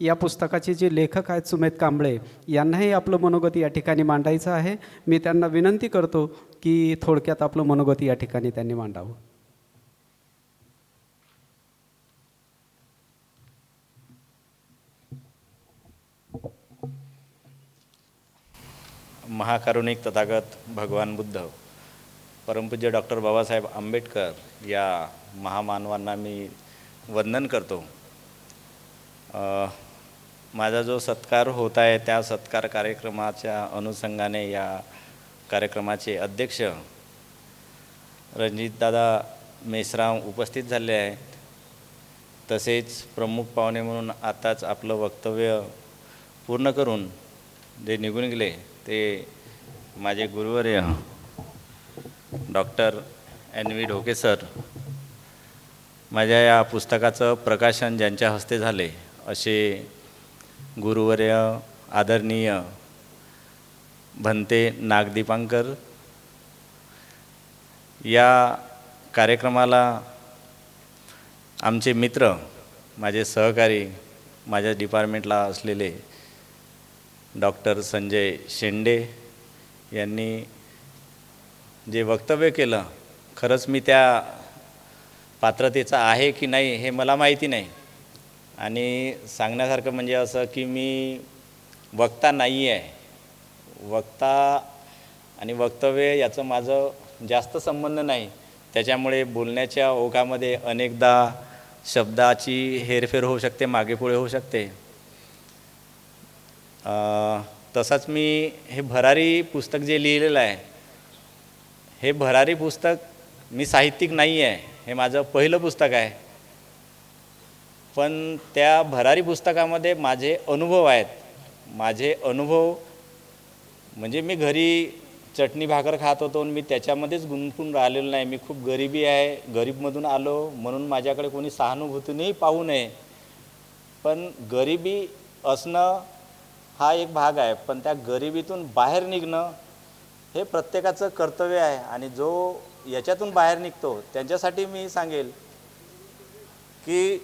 या पुस्तकाचे जे लेखक आहेत सुमेध कांबळे यांनाही आपलं मनोगत या ठिकाणी मांडायचं आहे. मी त्यांना विनंती करतो की थोडक्यात आपलं मनोगत या ठिकाणी त्यांनी मांडावं. महाकारुणिक तथागत भगवान बुद्ध. परमपूज्य डॉक्टर बाबासाहेब आंबेडकर या महामानवांना मी वंदन करतो. माझा जो सत्कार होत आहे त्या सत्कार कार्यक्रमाच्या अनुषंगाने या कार्यक्रमाचे अध्यक्ष रणजितदादा मेश्राम उपस्थित झाले आहेत. तसेच प्रमुख पाहुणे म्हणून आताच आपलं वक्तव्य पूर्ण करून जे निघून गेले ते माझे गुरुवर्य doctor N V Dhoke sir माझ्या या पुस्तकाचं प्रकाशन ज्यांच्या हस्ते झाले असे गुरुवर्य आदरणीय भंते नागदीपांकर या कार्यक्रमाला आमचे मित्र माझे सहकारी माझ्या डिपार्टमेंटला असलेले डॉक्टर संजय शेंडे यांनी जे वक्तव्य केलं खरंच मी त्या पात्रतेचा आहे की नाही हे मला माहिती नाही. आणि सांगण्यासारखं म्हणजे असं की मी वक्ता नाही आहे. वक्ता आणि वक्तव्य याचं माझं जास्त संबंध नाही. त्याच्यामुळे बोलण्याच्या ओघामध्ये अनेकदा शब्दाची हेरफेर होऊ शकते मागेपुढे होऊ शकते. तसंच मी हे भरारी पुस्तक जे लिहिलेलं आहे हे भरारी पुस्तक मी साहित्यिक नाही आहे. हे माझं पहिलं पुस्तक आहे. पण त्या भरारी पुस्तकामध्ये माझे अनुभव आहेत. माझे अनुभव म्हणजे मी घरी चटणी भाकर खात होतो आणि मी त्याच्यामध्येच गुंतून राहिलेलो नाही. मी खूप गरिबी आहे. गरीबमधून आलो म्हणून माझ्याकडे कोणी सहानुभूतीनेही पाहू नये. पण गरिबी असणं हा एक भाग आहे. पण त्या गरिबीतून बाहेर निघणं हे प्रत्येकाचं कर्तव्य आहे. आणि जो याच्यातून बाहेर निघतो त्यांच्यासाठी मी सांगेल की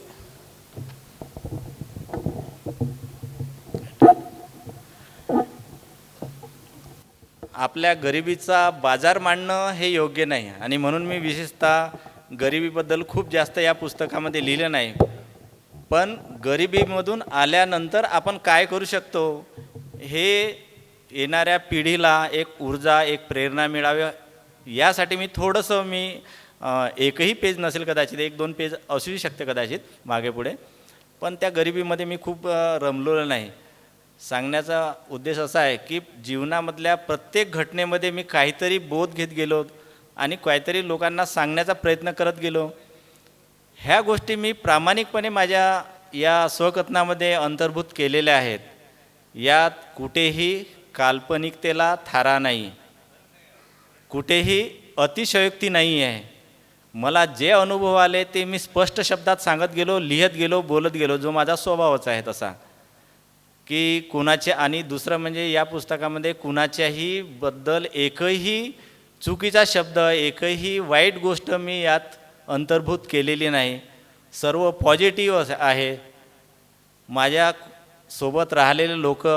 आपल्या गरिबीचा बाजार मांडणं हे योग्य नाही. आणि म्हणून मी विशेषतः गरिबीबद्दल खूप जास्त या पुस्तकामध्ये लिहिलं नाही. पण गरिबीमधून आल्यानंतर आपण काय करू शकतो? हे येणाऱ्या पिढीला एक ऊर्जा एक प्रेरणा मिळावी. यासाठी मी थोडंसं मी एकही पेज नसेल कदाचित एक दोन पेज असूही शकते कदाचित मागे पुढे. पण त्या गरिबीमध्ये मी खूप रमलेलो नाही. सांगण्याचा उद्देश असा आहे की जीवनामधल्या प्रत्येक घटनेमध्ये मी काहीतरी बोध घेत गेलो आणि काहीतरी लोकांना सांगण्याचा प्रयत्न करत गेलो. ह्या गोष्टी मी प्रामाणिकपणे माझ्या या स्वकथनामध्ये अंतर्भूत केलेल्या आहेत. यात कुठेही काल्पनिकतेला थारा नाही. कुठेही अतिशयोक्ती नाही आहे. मला जे अनुभव आले ते मी स्पष्ट शब्दात सांगत गेलो लिहित गेलो बोलत गेलो जो माझा स्वभावच आहे तसा. की कुणाचे आणि दुसरं म्हणजे या पुस्तकामध्ये कुणाच्याही बद्दल एकही चुकीचा शब्द एकही वाईट गोष्ट मी यात अंतर्भूत केलेली नाही. सर्व पॉझिटिव्ह आहे. माझ्या सोबत राहिलेले लोक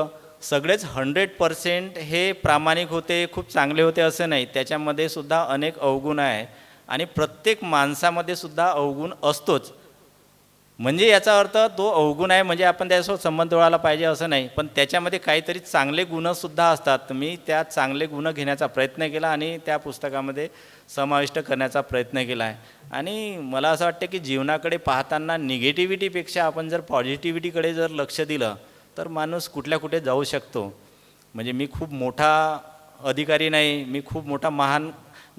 सगळेच हंड्रेड पर्सेंट हे प्रामाणिक होते खूप चांगले होते असे नाही. त्याच्यामध्ये सुद्धा अनेक अवगुण आहे. आणि प्रत्येक माणसामध्ये सुद्धा अवगुण असतोच. म्हणजे याचा अर्थ तो अवगुण आहे म्हणजे आपण त्याच्यासोबत संबंध जोडायला पाहिजे असं नाही. पण त्याच्यामध्ये काहीतरी चांगले गुणसुद्धा असतात. मी त्या चांगले गुण घेण्याचा प्रयत्न केला आणि त्या पुस्तकामध्ये समाविष्ट करण्याचा प्रयत्न केला आहे. आणि मला असं वाटतं की जीवनाकडे पाहताना निगेटिव्हिटीपेक्षा आपण जर पॉझिटिव्हिटीकडे जर लक्ष दिलं तर माणूस कुठल्या कुठे जाऊ शकतो. म्हणजे मी खूप मोठा अधिकारी नाही मी खूप मोठा महान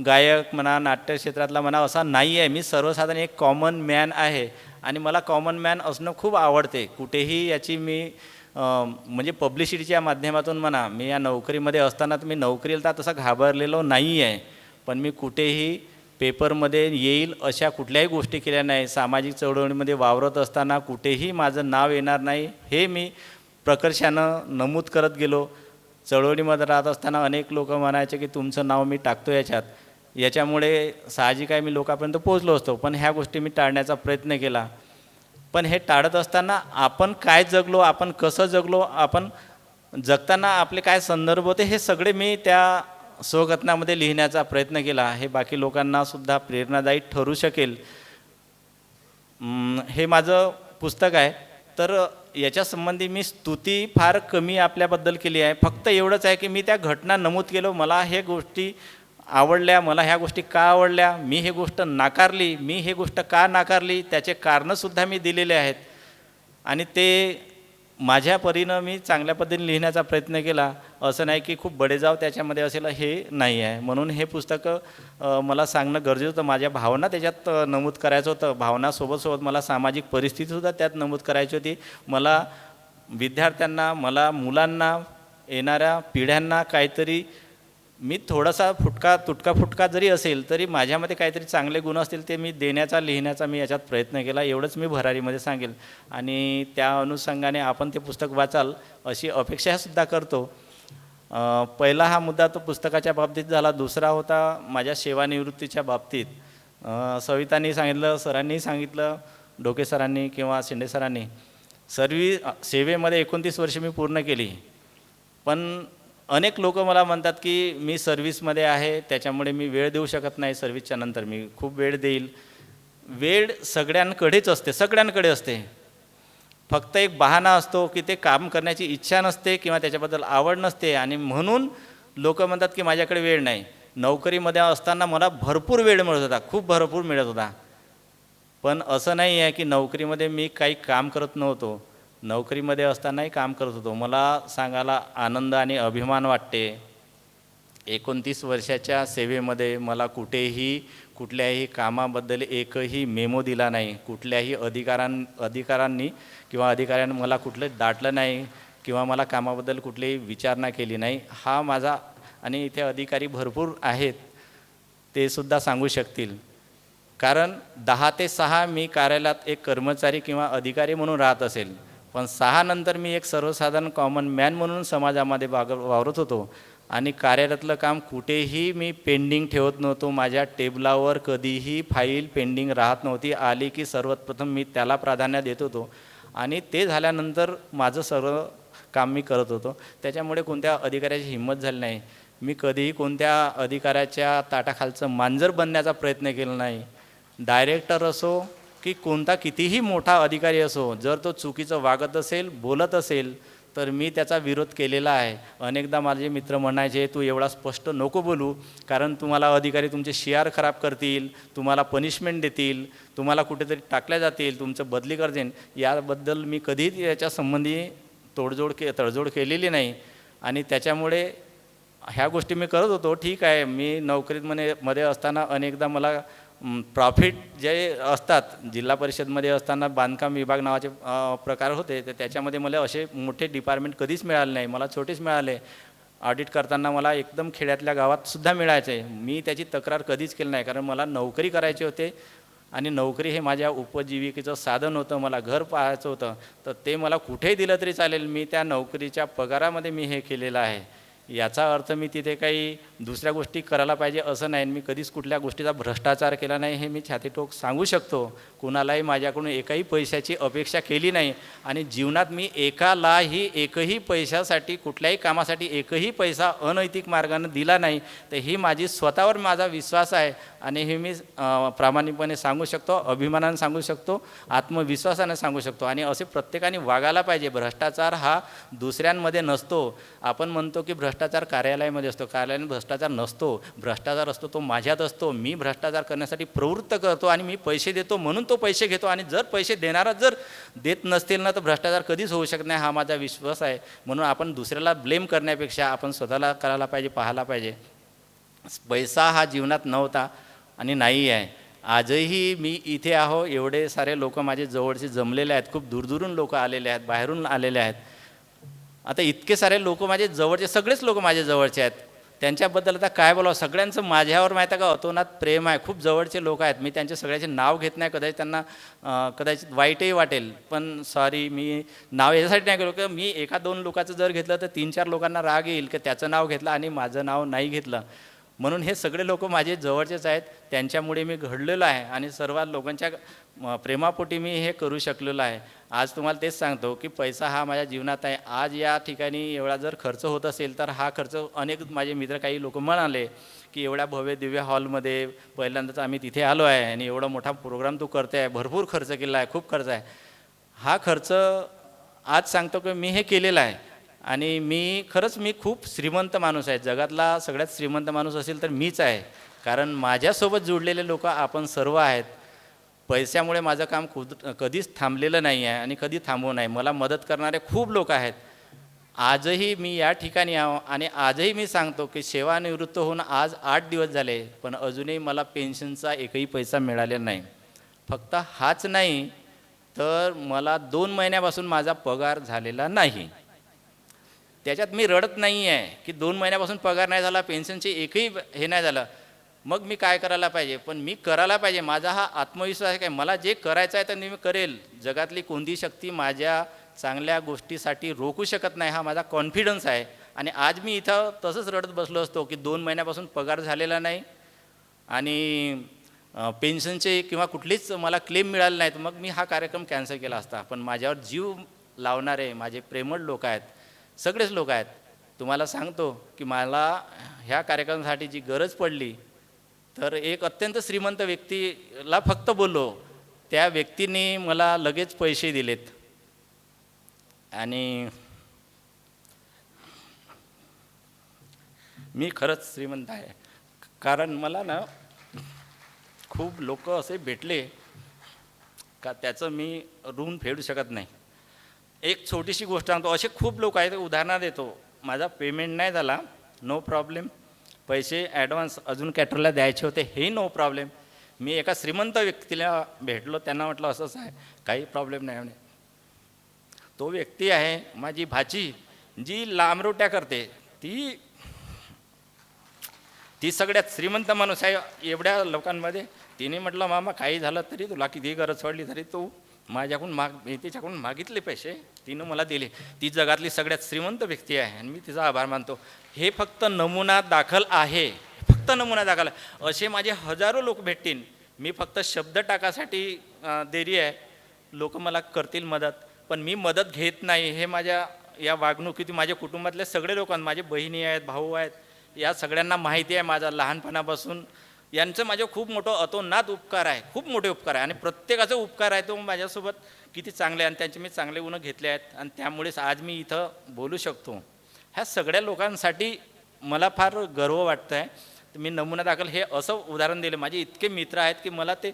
गायक म्हणा नाट्यक्षेत्रातला म्हणा असा नाही आहे मी सर्वसाधारण एक कॉमन मॅन आहे. आणि मला कॉमन मॅन असणं खूप आवडते. कुठेही याची मी म्हणजे पब्लिसिटीच्या माध्यमातून म्हणा मी या नोकरीमध्ये असताना तर मी नोकरीला तर तसा घाबरलेलो नाही आहे पण मी कुठेही पेपरमध्ये येईल अशा कुठल्याही गोष्टी केल्या नाही. सामाजिक चळवळीमध्ये वावरत असताना कुठेही माझं नाव येणार नाही हे मी प्रकर्षानं नमूद करत गेलो. चळवळीमध्ये राहत असताना अनेक लोक म्हणायचे की तुमचं नाव मी टाकतो याच्यात. याच्यामुळे साहजिक आहे मी लोकांपर्यंत पोहोचलो असतो पण ह्या गोष्टी मी टाळण्याचा प्रयत्न केला. पण हे टाळत असताना आपण काय जगलो आपण कसं जगलो आपण जगताना आपले काय संदर्भ होते हे सगळे मी त्या स्वघटनामध्ये लिहिण्याचा प्रयत्न केला. हे बाकी लोकांनासुद्धा प्रेरणादायी ठरू शकेल. हे माझं पुस्तक आहे. तर याच्यासंबंधी मी स्तुती फार कमी आपल्याबद्दल केली आहे. फक्त एवढंच आहे की मी त्या घटना नमूद केलो. मला हे गोष्टी आवडल्या मला ह्या गोष्टी का आवडल्या मी हे गोष्ट नाकारली मी हे गोष्ट का नाकारली त्याचे कारणंसुद्धा मी दिलेले आहेत. आणि ते माझ्या परीनं मी चांगल्या पद्धतीने लिहिण्याचा प्रयत्न केला. असं नाही की खूप बडेजाव त्याच्यामध्ये असेल हे नाही आहे. म्हणून हे पुस्तकं मला सांगणं गरजेचं होतं. माझ्या भावना त्याच्यात नमूद करायचं होतं. भावनासोबतसोबत मला सामाजिक परिस्थितीसुद्धा त्यात नमूद करायची होती. मला विद्यार्थ्यांना मला मुलांना येणाऱ्या पिढ्यांना काहीतरी मी थोडासा फुटका तुटका फुटका जरी असेल तरी माझ्यामध्ये काहीतरी चांगले गुण असतील ते मी देण्याचा लिहिण्याचा मी याच्यात प्रयत्न केला. एवढंच मी भरारीमध्ये सांगेल. आणि त्या अनुषंगाने आपण ते पुस्तक वाचाल अशी अपेक्षासुद्धा करतो. पहिला हा मुद्दा तो पुस्तकाच्या बाबतीत झाला. दुसरा होता माझ्या सेवानिवृत्तीच्या बाबतीत. सवितांनी सांगितलं सरांनी सांगितलं डोके सरांनी किंवा शिंदे सरांनी सर्वी सेवेमध्ये एकोणतीस वर्षे मी पूर्ण केली. पण अनेक लोक मला म्हणतात की मी सर्व्हिसमध्ये आहे त्याच्यामुळे मी वेळ देऊ शकत नाही सर्व्हिसच्या नंतर मी खूप वेळ देईल. वेळ सगळ्यांकडेच असते सगळ्यांकडे असते. फक्त एक बहाणा असतो की ते काम करण्याची इच्छा नसते किंवा त्याच्याबद्दल आवड नसते आणि म्हणून लोक म्हणतात की माझ्याकडे वेळ नाही. नोकरीमध्ये असताना मला भरपूर वेळ मिळत होता खूप भरपूर मिळत होता. पण असं नाही आहे की नोकरीमध्ये मी काही काम करत नव्हतो. नोकरीमध्ये असतानाही काम करत होतो. मला सांगायला आनंद आणि अभिमान वाटते. एकोणतीस वर्षाच्या सेवेमध्ये मला कुठेही कुठल्याही कामाबद्दल एकही मेमो दिला नाही. कुठल्याही अधिकारां अधिकारांनी किंवा अधिकाऱ्यांनी मला कुठलं दाटलं नाही किंवा मला कामाबद्दल कुठलीही विचारणा केली नाही. हा माझा आणि इथे अधिकारी भरपूर आहेत ते सुद्धा सांगू शकतील. कारण दहा ते सहा मी कार्यालयात एक कर्मचारी किंवा अधिकारी म्हणून राहत असेल. पण सहा नंतर मी एक सर्वसाधारण कॉमन मॅन म्हणून समाजामध्ये वाग वावरत होतो. आणि कार्यालयातलं काम कुठेही मी पेंडिंग ठेवत नव्हतो. माझ्या टेबलावर कधीही फाईल पेंडिंग राहत नव्हती. आली की सर्वप्रथम मी त्याला प्राधान्य देत होतो. आणि ते झाल्यानंतर माझं सर्व काम मी करत होतो. त्याच्यामुळे कोणत्या अधिकाऱ्याची हिंमत झाली नाही. मी कधीही कोणत्या अधिकाऱ्याच्या ताटाखालचं मांजर बनण्याचा प्रयत्न केला नाही. डायरेक्टर असो की कोणता कितीही मोठा अधिकारी असो जर तो चुकीचं वागत असेल बोलत असेल तर मी त्याचा विरोध केलेला आहे. अनेकदा माझे मित्र म्हणायचे तू एवढा स्पष्ट नको बोलू कारण तुम्हाला अधिकारी तुमचे शिआर खराब करतील तुम्हाला पनिशमेंट देतील तुम्हाला कुठेतरी टाकल्या जातील तुमचं बदली करतील. याबद्दल मी कधीच याच्या संबंधी तोडजोड के तडजोड केलेली नाही. आणि त्याच्यामुळे ह्या गोष्टी मी करत होतो. ठीक आहे मी नोकरीत मध्ये मध्ये असताना अनेकदा मला प्रॉफिट जे असतात जिल्हा परिषदमध्ये असताना बांधकाम विभाग नावाचे प्रकार होते तर त्याच्यामध्ये मला असे मोठे डिपार्टमेंट कधीच मिळाले नाही. मला छोटेच मिळाले. ऑडिट करताना मला एकदम खेड्यातल्या गावात सुद्धा मिळायचे. मी त्याची तक्रार कधीच केली नाही कारण मला नोकरी करायची होते आणि नोकरी हे माझ्या उपजीविकेचं साधन होतं मला घर पाहायचं होतं. तर ते मला कुठेही दिलं तरी चालेल. मी त्या नोकरीच्या पगारामध्ये मी हे केलेलं आहे. याचा अर्थ मी तिथे काही दुसऱ्या गोष्टी करायला पाहिजे असं नाही. मी कधीच कुठल्या गोष्टीचा भ्रष्टाचार केला नाही हे मी छातीटोक सांगू शकतो. कुणालाही माझ्याकडून एकाही पैशाची अपेक्षा केली नाही. आणि जीवनात मी एकालाही एकही पैशासाठी कुठल्याही कामासाठी एकही पैसा अनैतिक मार्गाने दिला नाही. तर ही माझी स्वतःवर माझा विश्वास आहे. आणि हे मी प्रामाणिकपणे सांगू शकतो अभिमानाने सांगू शकतो आत्मविश्वासाने सांगू शकतो. आणि असे प्रत्येकाने वागायला पाहिजे. भ्रष्टाचार हा दुसऱ्यांमध्ये नसतो. आपण म्हणतो की भ्रष्टाचार कार्यालयामध्ये असतो. कार्यालयात भ्रष्टाचार नसतो. भ्रष्टाचार असतो तो माझ्यात असतो. मी भ्रष्टाचार करण्यासाठी प्रवृत्त करतो आणि मी पैसे देतो म्हणून तो पैसे घेतो आणि जर पैसे देणारा जर देत नसतील ना तर भ्रष्टाचार कधीच होऊ शकत नाही हा माझा विश्वास आहे. म्हणून आपण दुसऱ्याला ब्लेम करण्यापेक्षा आपण स्वतःला करायला पाहिजे पाहायला पाहिजे. पैसा हा जीवनात नव्हता आणि नाही आहे. आजही मी इथे आहो एवढे सारे लोक माझे जवळचे जमलेले आहेत. खूप दूरदूरून लोक आलेले आहेत बाहेरून आलेले आहेत. आता इतके सारे लोक माझे जवळचे सगळेच लोक माझे जवळचे आहेत. त्यांच्याबद्दल आता काय बोलावं? सगळ्यांचं माझ्यावर माहीत आहे का? अतोनात प्रेम आहे. खूप जवळचे लोक आहेत. मी त्यांचे सगळ्याचे नाव घेत नाही. कदाचित त्यांना कदाचित वाईटही वाटेल. पण सॉरी मी नाव याच्यासाठी नाही केलं की मी एका दोन लोकांचं जर घेतलं तर तीन चार लोकांना राग येईल की त्याचं नाव घेतलं आणि माझं नाव नाही घेतलं. म्हणून हे सगळे लोक माझे जवळचेच आहेत. त्यांच्यामुळे मी घडलेलो आहे आणि सर्व लोकांच्या प्रेमापोटी मी हे करू शकलेलो आहे. आज तुम्हाला तेच सांगतो की पैसा हा माझ्या जीवनात आहे. आज या ठिकाणी एवढा जर खर्च होत असेल तर हा खर्च अनेक माझे मित्र काही लोक म्हणाले की एवढ्या भव्य दिव्य हॉलमध्ये पहिल्यांदाच आम्ही तिथे आलो आहे आणि एवढा मोठा प्रोग्राम तू करते आहे. भरपूर खर्च केला आहे. खूप खर्च आहे. हा खर्च आज सांगतो की मी हे केलेलं आहे. आणि मी खरंच मी खूप श्रीमंत माणूस आहे. जगातला सगळ्यात श्रीमंत माणूस असेल तर मीच आहे. कारण माझ्यासोबत जुडलेले लोक आपण सर्व आहेत. पैशामुळे माझं काम खुद कधीच थांबलेलं नाही आहे आणि कधी थांबवू नाही. मला मदत करणारे खूप लोक आहेत. आजही मी या ठिकाणी आहो आणि आजही मी सांगतो की सेवानिवृत्त होऊन आज आठ दिवस झाले पण अजूनही मला पेन्शनचा एकही पैसा मिळालेला नाही. फक्त हाच नाही तर मला दोन महिन्यापासून माझा पगार झालेला नाही. त्याच्यात मी रडत नाही आहे की दोन महिन्यापासून पगार नाही झाला पेन्शनचे एकही हे नाही झालं. मग मी काय करायला पाहिजे? पण मी करायला पाहिजे. माझा हा आत्मविश्वास आहे काय? मला जे करायचं आहे तर मी करेल. जगातली कोणती शक्ती माझ्या चांगल्या गोष्टीसाठी रोखू शकत नाही हा माझा कॉन्फिडन्स आहे. आणि आज मी इथं तसंच रडत बसलो असतो की दोन महिन्यापासून पगार झालेला नाही आणि पेन्शनचे किंवा कुठलीच मला क्लेम मिळाले नाहीत. मग मी हा कार्यक्रम कॅन्सल केला असता. पण माझ्यावर जीव लावणारे माझे प्रेमळ लोक आहेत. सगळेच लोक आहेत. तुम्हाला सांगतो की मला ह्या कार्यक्रमासाठी जी गरज पडली तर एक अत्यंत श्रीमंत व्यक्तीला फक्त बोललो. त्या व्यक्तीने मला लगेच पैसे दिलेत. आणि मी खरंच श्रीमंत आहे. कारण मला ना खूप लोक असे भेटले का त्याचं मी ऋण फेडू शकत नाही. एक छोटीशी गोष्ट सांगतो. असे खूप लोक आहेत. उदाहरणं देतो. माझा पेमेंट नाही झाला. नो प्रॉब्लेम पैसे ॲडव्हान्स अजून कॅटरला द्यायचे होते. हे नो प्रॉब्लेम मी एका श्रीमंत व्यक्तीला भेटलो. त्यांना म्हटलं असंच आहे. काही प्रॉब्लेम नाही. म्हणे तो व्यक्ती आहे माझी भाची जी लांबरोट्या करते. ती ती सगळ्यात श्रीमंत माणूस आहे एवढ्या लोकांमध्ये. तिने म्हटलं मामा काही झालं तरी तुला किती गरज पडली तरी तू माझ्याकडून माग मी तिच्याकडून मागितले पैसे. तिनं मला दिले. ती जगातली सगळ्यात श्रीमंत व्यक्ती आहे आणि मी तिचा आभार मानतो. हे फक्त नमुना दाखल आहे. फक्त नमुना दाखल. असे माझे हजारो लोक भेटतील. मी फक्त शब्द टाकासाठी देरी आहे. लोक मला करतील मदत पण मी मदत घेत नाही. हे माझ्या या वागणुकीत माझ्या कुटुंबातले सगळे लोक माझे बहिणी आहेत भाऊ आहेत या सगळ्यांना माहिती आहे माझा लहानपणापासून. यांचं माझं खूप मोठं अतोनात उपकार आहे खूप मोठे उपकार आहे. आणि प्रत्येकाचा उपकार आहे तो माझ्यासोबत किती चांगले आहे आणि त्यांचे मी चांगले गुण घेतले आहेत. आणि त्यामुळेच आज मी इथं बोलू शकतो. ह्या सगळ्या लोकांसाठी मला फार गर्व वाटतं आहे मी नमुना दाखल हे असं उदाहरण दिलं. माझे इतके मित्र आहेत की मला ते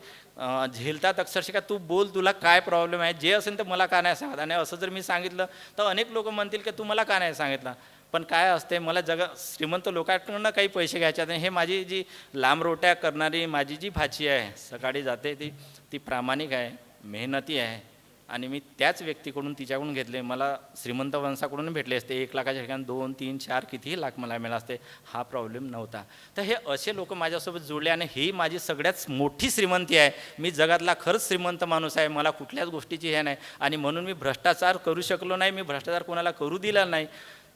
झेलतात अक्षरशः का तू बोल तुला काय प्रॉब्लेम आहे? जे असेल तर मला का नाही सांगत? आणि असं जर मी सांगितलं तर अनेक लोक म्हणतील की तू मला का नाही सांगितलं? पण काय असते मला जगा श्रीमंत लोकांकडनं काही पैसे घ्यायचे आहेत हे माझी जी लांब रोट्या करणारी माझी जी भाची आहे सकाळी जाते ती ती प्रामाणिक आहे मेहनती आहे. आणि मी त्याच व्यक्तीकडून तिच्याकडून घेतले. मला श्रीमंत वंशाकडून भेटले असते. एक लाखाच्या ठिकाणी दोन तीन चार कितीही लाख मला मिळाला असते हा प्रॉब्लेम नव्हता. तर हे असे लोक माझ्यासोबत जुळले आणि ही माझी सगळ्यात मोठी श्रीमंती आहे. मी जगातला खरंच श्रीमंत माणूस आहे. मला कुठल्याच गोष्टीची हे नाही. आणि म्हणून मी भ्रष्टाचार करू शकलो नाही. मी भ्रष्टाचार कोणाला करू दिला नाही.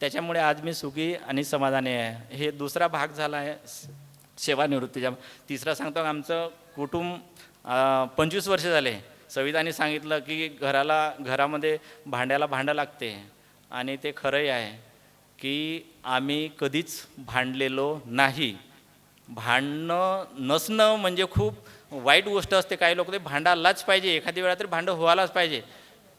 त्याच्यामुळे आज मी सुखी आणि समाधानी आहे. हे दुसरा भाग झाला आहे सेवानिवृत्तीच्या तिसरा सांगतो आमचं कुटुंब पंचवीस वर्ष झाले. सविताने सांगितलं की घराला घरामध्ये भांड्याला भांडं लागते. आणि ते खरंही आहे की आम्ही कधीच भांडलेलो नाही. भांडणं नसणं म्हणजे खूप वाईट गोष्ट असते. काही लोक ते भांडायलाच पाहिजे. एखादी वेळा तरी भांडं व्हायलाच पाहिजे.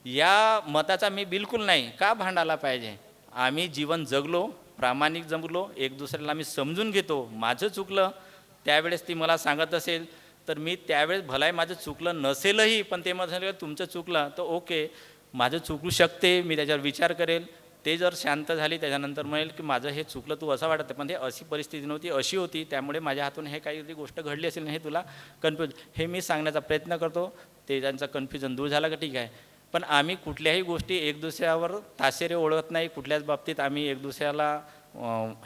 या मताचा मी बिलकुल नाही. का भांडायला पाहिजे? आम्ही जीवन जगलो प्रामाणिक जमलो एक दुसऱ्याला आम्ही समजून घेतो माझं चुकलं त्यावेळेस ती मला सांगत असेल तर मी त्यावेळेस भलाही माझं चुकलं नसेलही पण ते मला सांगितलं तुमचं चुकलं तर ओके माझं चुकू शकते मी त्याच्यावर विचार करेल ते जर शांत झाली त्याच्यानंतर म्हणेल की माझं हे चुकलं तू असं वाटतं पण ते अशी परिस्थिती नव्हती अशी होती त्यामुळे माझ्या हातून हे काही गोष्ट घडली असेल हे तुला कन्फ्युज हे मी सांगण्याचा प्रयत्न करतो ते त्यांचं कन्फ्युजन दूर झाला का ठीक आहे. पण आम्ही कुठल्याही गोष्टी एक दुसऱ्यावर ताशेरे ओळखत नाही कुठल्याच बाबतीत आम्ही एक दुसऱ्याला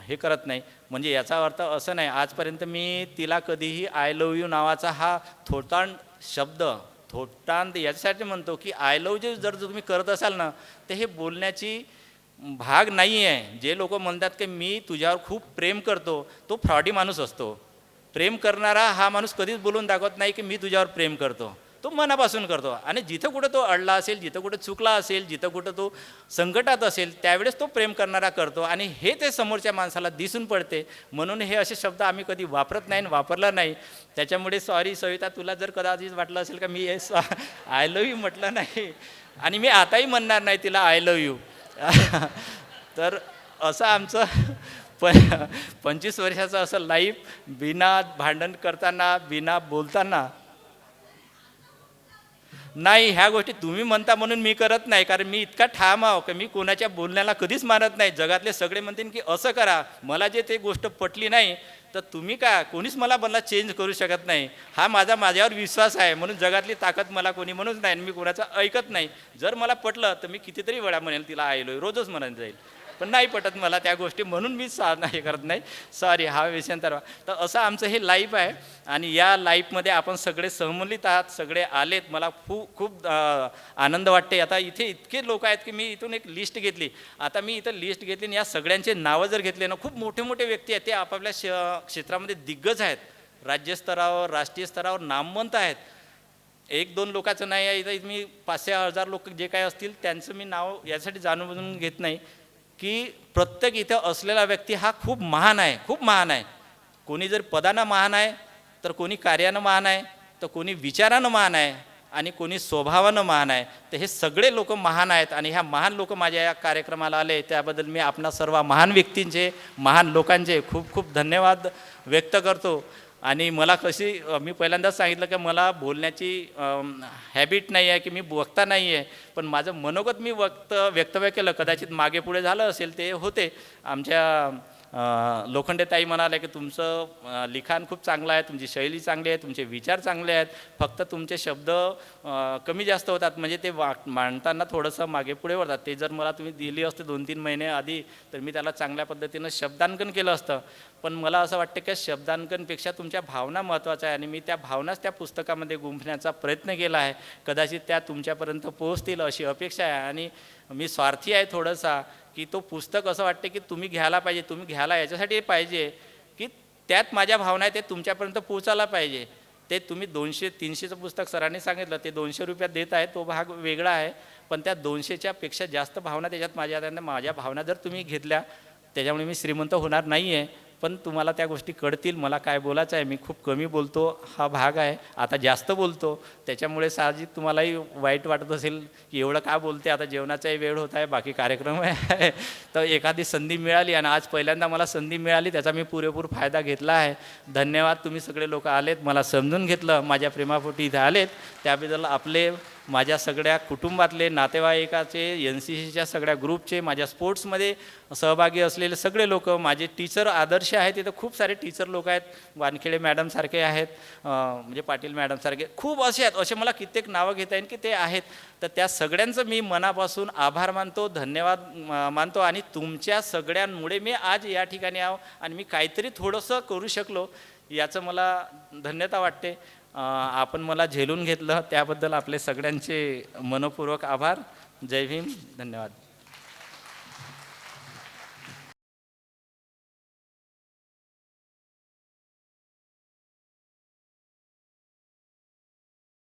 हे करत नाही. म्हणजे याचा अर्थ असं नाही आजपर्यंत मी तिला कधीही आय लव यू नावाचा हा थोटांड शब्द थोटांड याच्यासाठी म्हणतो की आय लव यू जर तुम्ही करत असाल ना तर हे बोलण्याची भाग नाही आहे जे लोक म्हणतात की मी तुझ्यावर खूप प्रेम करतो तो फ्रॉडी माणूस असतो. प्रेम करणारा हा माणूस कधीच बोलून दाखवत नाही की मी तुझ्यावर प्रेम करतो. तो मनापासून करतो. आणि जिथं कुठं तो अडला असेल जिथं कुठं चुकला असेल जिथं कुठं तो संकटात असेल त्यावेळेस तो प्रेम करणारा करतो. आणि हे ते समोरच्या माणसाला दिसून पडते. म्हणून हे असे शब्द आम्ही कधी वापरत नाही आणि वापरला नाही. त्याच्यामुळे सॉरी सविता तुला जर कदाचित वाटलं असेल का मी हे आय लव्ह यू म्हटलं नाही. आणि मी आताही म्हणणार नाही तिला आय लव्ह यू तर असं आमचं प पंचवीस वर्षाचं असं लाईफ बिना भांडण करताना बिना बोलताना नाही ह्या गोष्टी तुम्ही म्हणता म्हणून मी करत नाही कारण मी इतका ठाम आहो की मी कोणाच्या बोलण्याला कधीच मानत नाही. जगातले सगळे म्हणतील की असं करा मला जे ते गोष्ट पटली नाही तर तुम्ही का कोणीच मला मला चेंज करू शकत नाही. हा माझा माझ्यावर विश्वास आहे म्हणून जगातली ताकद मला कोणी म्हणूच नाही मी कोणाचं ऐकत नाही. जर मला पटलं तर मी कितीतरी वेळा म्हणेल तिला आयलोय रोजच म्हणत जाईल. पण नाही पटत मला त्या गोष्टी म्हणून मी सा हे करत नाही. सॉरी हा विषयांतर तर असं आमचं हे लाईफ आहे आणि या लाईफमध्ये आपण सगळे सहमलित आहात सगळे आलेत. मला खूप खूप आनंद वाटते आता इथे इतके लोक आहेत की मी इथून एक लिस्ट घेतली. आता मी इथं लिस्ट घेतली आणि या सगळ्यांचे नावं जर घेतले ना खूप मोठे मोठे व्यक्ती आहेत. ते आपापल्या श क्षेत्रामध्ये दिग्गज आहेत. राज्यस्तरावर राष्ट्रीय स्तरावर नामवंत आहेत. एक दोन लोकांचं नाही आहे. इथं मी पाचशे हजार लोक जे काय असतील त्यांचं मी नाव यासाठी जाणून बुजून घेत नाही. की प्रत्येक इथं असलेला व्यक्ती हा खूप महान आहे खूप महान आहे. कोणी जर पदानं महान आहे तर कोणी कार्यानं महान आहे तर कोणी विचारानं महान आहे आणि कोणी स्वभावानं महान आहे. तर हे सगळे लोक महान आहेत आणि ह्या महान लोक माझ्या या कार्यक्रमाला आले. त्याबद्दल मी आपणा सर्व महान व्यक्तींचे महान लोकांचे खूप खूप धन्यवाद व्यक्त करतो. आणि मला कशी मी पहिल्यांदाच सांगितलं की मला बोलण्याची हॅबिट नाही आहे की मी वक्ता नाही आहे पण माझं मनोगत मी वक्त व्यक्तव्य केलं. कदाचित मागे पुढे झालं असेल ते होते. आमच्या अ, लोखंडे ताई म्हणाले की तुमचं लिखाण खूप चांगलं आहे तुमची शैली चांगली आहे तुमचे विचार चांगले आहेत फक्त तुमचे शब्द कमी जास्त होतात म्हणजे ते वा मांडताना थोडंसं मागे पुढे वळतात. ते जर मला तुम्ही दिली असते दोन तीन महिने आधी तर मी त्याला चांगल्या पद्धतीनं शब्दांकन केलं असतं. पण मला असं वाटतं की शब्दांकनपेक्षा तुमच्या भावना महत्त्वाच्या आहे आणि मी त्या भावनाच त्या पुस्तकामध्ये गुंफण्याचा प्रयत्न केला आहे. कदाचित त्या तुमच्यापर्यंत पोहोचतील अशी अपेक्षा आहे आणि मी स्वार्थी आहे थोडंसा. की तो पुस्तक असं वाटते की तुम्ही घ्यायला पाहिजे तुम्ही घ्यायला याच्यासाठी पाहिजे की त्यात माझ्या भावना आहे ते तुमच्यापर्यंत पोहोचायला पाहिजे. ते तुम्ही दोनशे तीनशेचं पुस्तक सरांनी सांगितलं ते दोनशे रुपयात देत आहे तो भाग वेगळा आहे पण त्या दोनशेच्या पेक्षा जास्त भावना त्याच्यात माझ्या माझ्या भावना जर तुम्ही घेतल्या त्याच्यामुळे मी श्रीमंत होणार नाही आहे पण तुम्हाला त्या गोष्टी कळतील मला काय बोलायचं आहे मी खूप कमी बोलतो हा भाग आहे आता जास्त बोलतो. त्याच्यामुळे साहजिक तुम्हालाही वाईट वाटत असेल की एवढं का बोलते आता जेवणाचाही वेळ होत आहे बाकी कार्यक्रम आहे. तर एखादी संधी मिळाली आणि आज पहिल्यांदा मला संधी मिळाली त्याचा मी पुरेपूर फायदा घेतला आहे. धन्यवाद तुम्ही सगळे लोक आलेत मला समजून घेतलं माझ्या प्रेमापोटी इथे आलेत. त्याबद्दल आपले माझ्या सगळ्या कुटुंबातले नातेवाईकाचे एन सी सीच्या सगळ्या ग्रुपचे माझ्या स्पोर्ट्समध्ये सहभागी असलेले सगळे लोक माझे टीचर आदर्श आहेत. तिथं खूप सारे टीचर लोक आहेत. वानखेडे मॅडमसारखे आहेत. म्हणजे पाटील मॅडमसारखे खूप असे आहेत. असे मला कित्येक नावं घेता येईल की ते आहेत. तर त्या सगळ्यांचं मी मनापासून आभार मानतो धन्यवाद मानतो आणि तुमच्या सगळ्यांमुळे मी आज या ठिकाणी आहो आणि मी काहीतरी थोडंसं करू शकलो याचं मला धन्यता वाटते. आपण मला झेलून घेतलं त्याबद्दल आपले सगळ्यांचे मनपूर्वक आभार. जय भीम धन्यवाद.